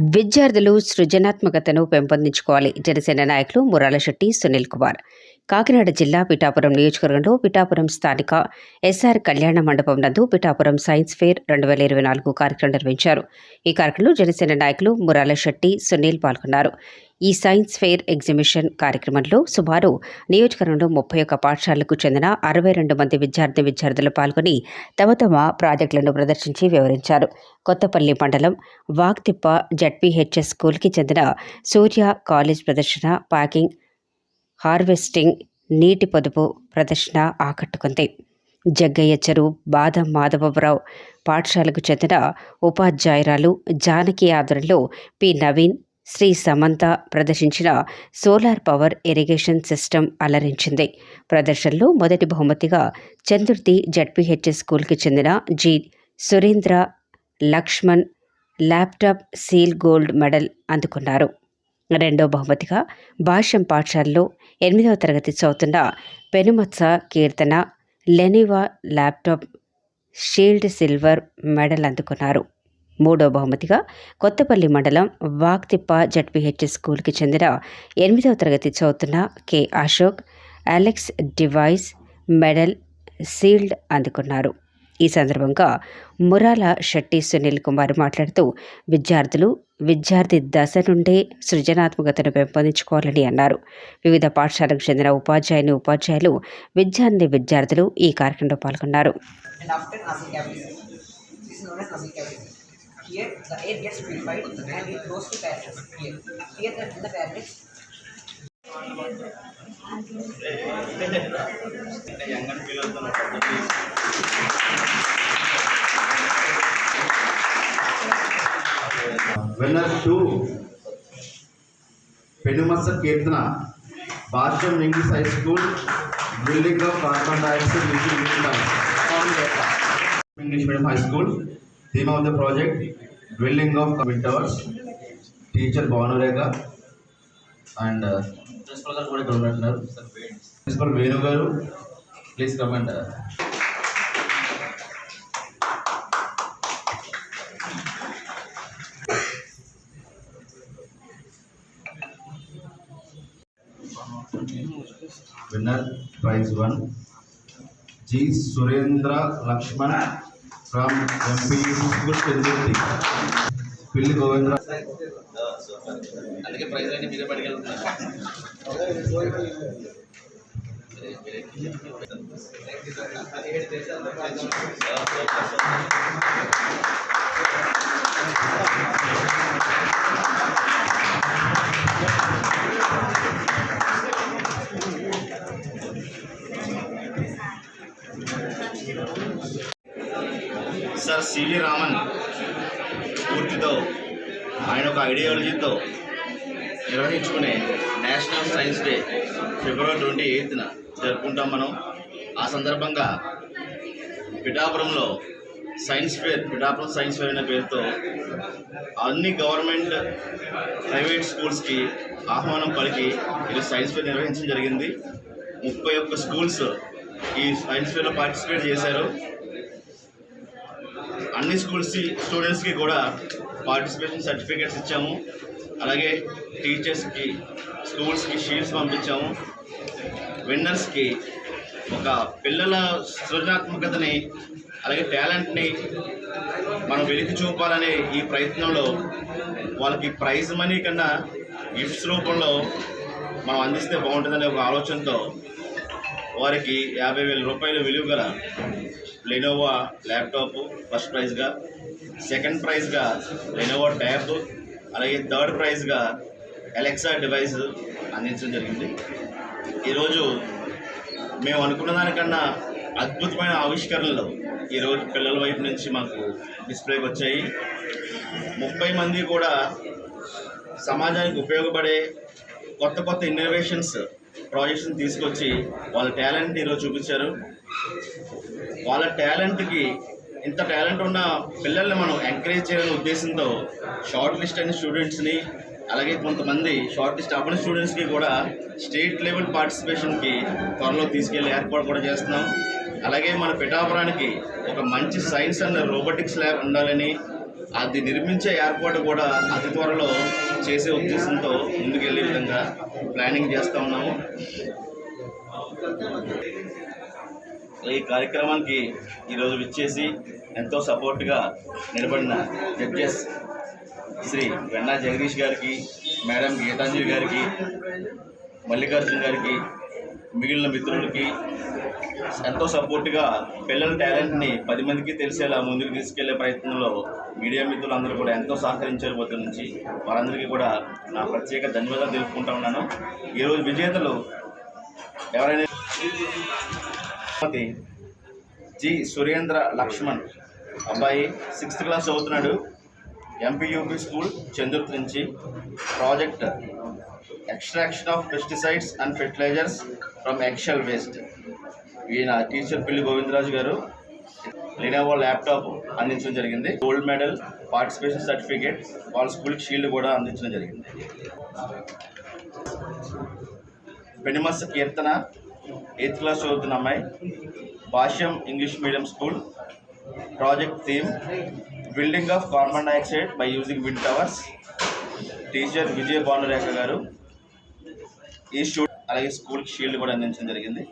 విద్యార్థులు సృజనాత్మకతను పెంపొందించుకోవాలి. జనసేన నాయకులు మురాల శెట్టి సునీల్ కుమార్. కాకినాడ జిల్లా పిఠాపురం నియోజకవర్గంలో పిఠాపురం స్థానిక ఎస్ఆర్ కళ్యాణ మండపం నందు పిఠాపురం సైన్స్ ఫేర్ రెండు వేల ఇరవై నాలుగు కార్యక్రమం నిర్వహించారు. ఈ కార్యక్రమంలో జనసేన నాయకులు మురాల శెట్టి సునీల్ పాల్గొన్నారు. ఈ సైన్స్ ఫెయిర్ ఎగ్జిబిషన్ కార్యక్రమంలో సుమారు నియోజకవర్గంలో ముప్పై ఒక్క పాఠశాలకు చెందిన అరవై రెండు మంది విద్యార్థి విద్యార్థులు పాల్గొని తమ తమ ప్రాజెక్టులను ప్రదర్శించి వివరించారు. కొత్తపల్లి మండలం వాక్తిప్ప జడ్పీహెచ్ఎస్ స్కూల్కి చెందిన సూర్య కాలేజ్ ప్రదర్శన ప్యాకింగ్ హార్వెస్టింగ్ నీటి పొదుపు ప్రదర్శన ఆకట్టుకుంది. జగ్గయ్య చెరువు బాదం మాధవరావు పాఠశాలకు చెందిన ఉపాధ్యాయురాలు జానకి ఆధ్వర్యంలో పి నవీన్ శ్రీ సమంత ప్రదర్శించిన సోలార్ పవర్ ఇరిగేషన్ సిస్టమ్ అలరించింది. ప్రదర్శనలో మొదటి బహుమతిగా చందుర్తి జడ్పీహెచ్ఎస్ స్కూల్కి చెందిన G. Surendra Lakshman laptop shield gold medal అందుకున్నారు. రెండో బహుమతిగా భాష్యం పాఠశాలలో ఎనిమిదవ తరగతి చదువుతున్న Penumatsa Keerthana Lenovo laptop shield silver medal అందుకున్నారు. మూడో బహుమతిగా కొత్తపల్లి మండలం వాక్తిప్ప జడ్పీహెచ్ స్కూల్కి చెందిన ఎనిమిదవ తరగతి చదువుతున్న K Ashok Alexa device medal shield అందుకున్నారు. ఈ సందర్భంగా మురాల శెట్టి సునీల్ కుమార్ మాట్లాడుతూ విద్యార్థులు విద్యార్థి దశ నుండే సృజనాత్మకతను పెంపొందించుకోవాలని అన్నారు. వివిధ పాఠశాలకు చెందిన ఉపాధ్యాయుని ఉపాధ్యాయులు విద్యార్థి విద్యార్థులు ఈ కార్యక్రమంలో పాల్గొన్నారు. Here the air gets purified and it goes to pharynx. Here, here the, in the pharynx. Winner two Penumatsa Keerthana Bhashyam English high school building of carbon dioxide English medium high theme of the project building of commit towers teacher Bhanurekha and principal గారు కూడా ఇక్కడ ఉన్నట్టున్నారు principal Venu గారు. Please comment winner prize one G Surendra Lakshman from MP Chendurthi Pilli Govindra అందుకే praise అన్ని మీరే పట్టుకెళ్తున్నారు. Sir CV Raman స్ఫూర్తితో ఆయన ఒక ఐడియాలజీతో నిర్వహించుకునే national science day February twenty ఎయిత్న జరుపుకుంటాం మనం. ఆ సందర్భంగా పిఠాపురంలో science fair Pithapuram science fair అనే పేరుతో అన్ని గవర్నమెంట్ ప్రైవేట్ స్కూల్స్కి ఆహ్వానం పలికి ఇది సైన్స్ ఫేర్ నిర్వహించడం జరిగింది. ముప్పై ఒక్క స్కూల్స్ ఈ సైన్స్ ఫేర్లో పార్టిసిపేట్ చేశారు. అన్ని స్కూల్స్ స్టూడెంట్స్కి కూడా పార్టిసిపేషన్ సర్టిఫికేట్స్ ఇచ్చాము. అలాగే టీచర్స్కి స్కూల్స్కి షీల్డ్స్ పంపించాము. విన్నర్స్కి ఒక పిల్లల సృజనాత్మకతని అలాగే టాలెంట్ని మనం వెలికి చూపాలనే ఈ ప్రయత్నంలో వాళ్ళకి ప్రైజ్ మనీ కన్నా గిఫ్ట్స్ రూపంలో మనం అందిస్తే బాగుంటుందనే ఒక ఆలోచనతో వారికి యాభై వేల రూపాయల విలువ గల లెనోవా ల్యాప్టాప్ ఫస్ట్ ప్రైజ్గా సెకండ్ ప్రైజ్గా లెనోవా ట్యాబ్ అలాగే థర్డ్ ప్రైజ్గా ఎలెక్సా డివైస్ అందించడం జరిగింది. ఈరోజు మేము అనుకున్న దానికన్నా అద్భుతమైన ఆవిష్కరణలు ఈరోజు పిల్లల వైపు నుంచి మాకు డిస్ప్లేకి వచ్చాయి. ముప్పై మంది కూడా సమాజానికి ఉపయోగపడే కొత్త కొత్త ఇన్నోవేషన్స్ ప్రాజెక్ట్స్ని తీసుకొచ్చి వాళ్ళ టాలెంట్ని ఈరోజు చూపించారు. వాళ్ళ టాలెంట్కి ఇంత టాలెంట్ ఉన్న పిల్లల్ని మనం ఎంకరేజ్ చేయాలనే ఉద్దేశంతో షార్ట్ లిస్ట్ అయిన స్టూడెంట్స్ని అలాగే కొంతమంది షార్ట్ లిస్ట్ అవ్వని స్టూడెంట్స్కి కూడా స్టేట్ లెవెల్ పార్టిసిపేషన్కి త్వరలో తీసుకెళ్ళి ఏర్పాటు కూడా చేస్తున్నాం. అలాగే మన పిఠాపురానికి ఒక మంచి సైన్స్ అండ్ రోబోటిక్స్ ల్యాబ్ ఉండాలని అది నిర్మించే ఏర్పాటు కూడా అతి త్వరలో చేసే ఉద్దేశంతో ముందుకెళ్ళే విధంగా ప్లానింగ్ చేస్తూ ఉన్నాము. ఈ కార్యక్రమానికి ఈరోజు విచ్చేసి ఎంతో సపోర్ట్గా నిలబడిన జడ్జెస్ శ్రీ వెన్నా జగదీష్ గారికి మేడం గీతాంజలి గారికి మల్లికార్జున గారికి మిగిలిన మిత్రులకి ఎంతో సపోర్ట్గా పిల్లల టాలెంట్ని పది మందికి తెలిసేలా ముందుకు తీసుకెళ్ళే ప్రయత్నంలో మీడియా మిత్రులందరూ కూడా ఎంతో సహకరించారు పొద్దు నుంచి. వారందరికీ కూడా నా ప్రత్యేక ధన్యవాదాలు తెలుపుకుంటా ఉన్నాను. ఈరోజు విజేతలు ఎవరైనా జి. సురేంద్ర లక్ష్మణ్ అబ్బాయి సిక్స్త్ క్లాస్ చదువుతున్నాడు. ఎంపీయూపీ స్కూల్ చంద్రుత్ నుంచి project extraction of pesticides and fertilizers from eggshell waste ఈయన టీచర్ పిల్లి గోవిందరాజు గారు లెనోవో ల్యాప్టాప్ అందించడం జరిగింది. గోల్డ్ మెడల్ పార్టిసిపేషన్ సర్టిఫికేట్ వాళ్ళ స్కూల్కి షీల్డ్ కూడా అందించడం జరిగింది. పెనిమస్ కీర్తన ఎయిత్ క్లాస్ చదువుతున్న అమ్మాయి Bhashyam English medium school project theme building of carbon dioxide by using wind towers teacher Vijaya Bhanurekha గారు ఈ అలాగే స్కూల్కి షీల్డ్ కూడా అందించడం జరిగింది.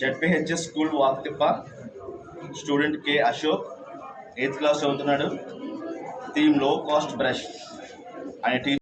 ZPHS school Vaktippa student K Ashok eighth class చదువుతున్నాడు. థీమ్లో కాస్ట్ బ్రష్. అనే టీ